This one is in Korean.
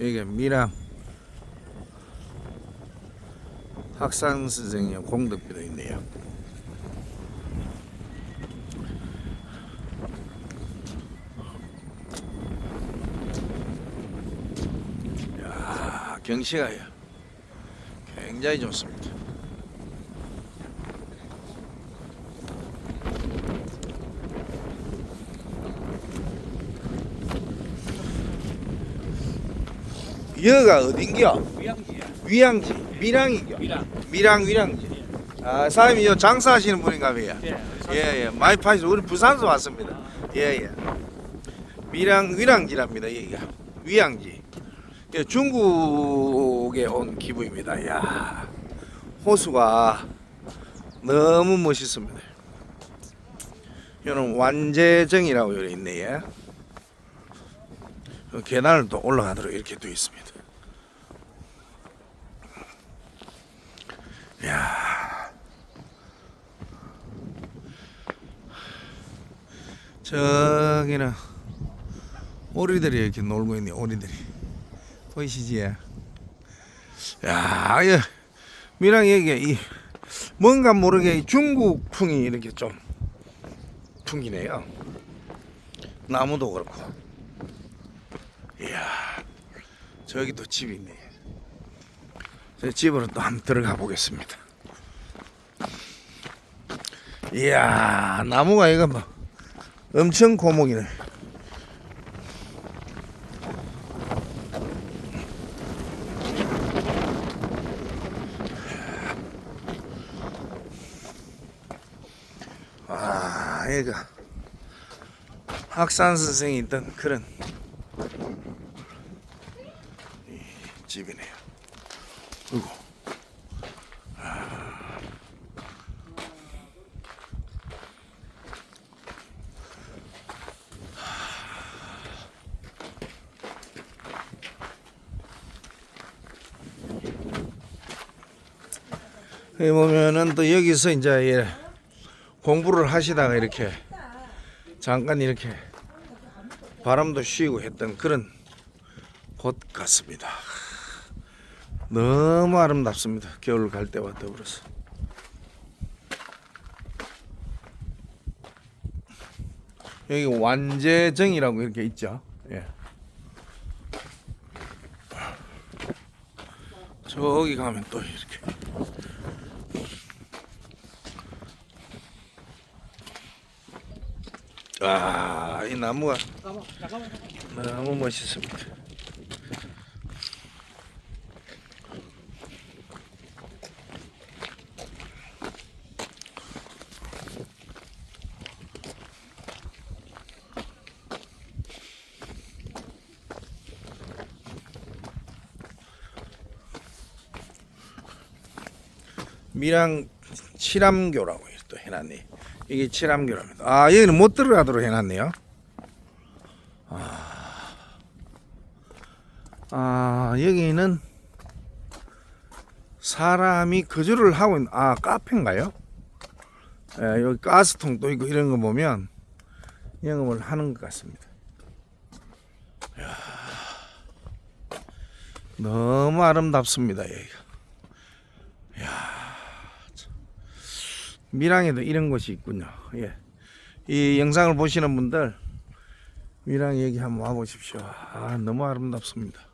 여기가 미랑 학상 선생님 공덕비도 있네요. 야, 경치가 굉장히 좋습니다. 여가 어딘겨? 위양지야. 위양지, 밀양이겨. 위랑. 밀양 위량지. 아, 사장님 이 장사하시는 분인가 봐요. 예. 예, 예. 파시죠. 우리 부산에서 왔습니다. 예, 예. 밀양 위량지랍니다. 여기가 위양지. 예, 중국에 온 기분입니다. 야, 호수가 너무 멋있습니다. 여기는 완제정이라고 여기 있네요. 그 계단을 또 올라가도록 이렇게 되어 있습니다. 야. 저기는 오리들이 이렇게 놀고 있네 오리들이 보이시지? 야, 예. 미랑 얘기 이 뭔가 모르게 이 중국풍이 이렇게 좀 풍기네요. 나무도 그렇고. 이야, 저기 또 집이 있네. 저 집으로 또 한번 들어가 보겠습니다. 이야, 나무가 이거 뭐 엄청 고목이네. 아, 얘가 학산 선생이 있던 그런 이 집이네요. 그리고 여기 보면은 또 여기서 이제 예, 공부를 하시다가 이렇게 잠깐 이렇게 바람도 쉬고 했던 그런 곳 같습니다. 너무 아름답습니다. 겨울 갈 때와 더불어서. 여기 완제정이라고 이렇게 있죠. 예. 저기 가면 또 이렇게. 아, 이 나무가. 너무 멋있습니다. 밀양 칠암교라고 또 해놨네. 이게 칠암교랍니다. 아 여기는 못 들어가도록 해놨네요. 아 여기는 사람이 거주를 하고 있는 아 카페인가요? 예, 여기 가스통 도 있고 이런 거 보면 영업을 하는 것 같습니다. 이야, 너무 아름답습니다 여기가. 참. 밀양에도 이런 곳이 있군요. 예. 이 영상을 보시는 분들 미랑 얘기 한번 와보십시오. 아, 너무 아름답습니다.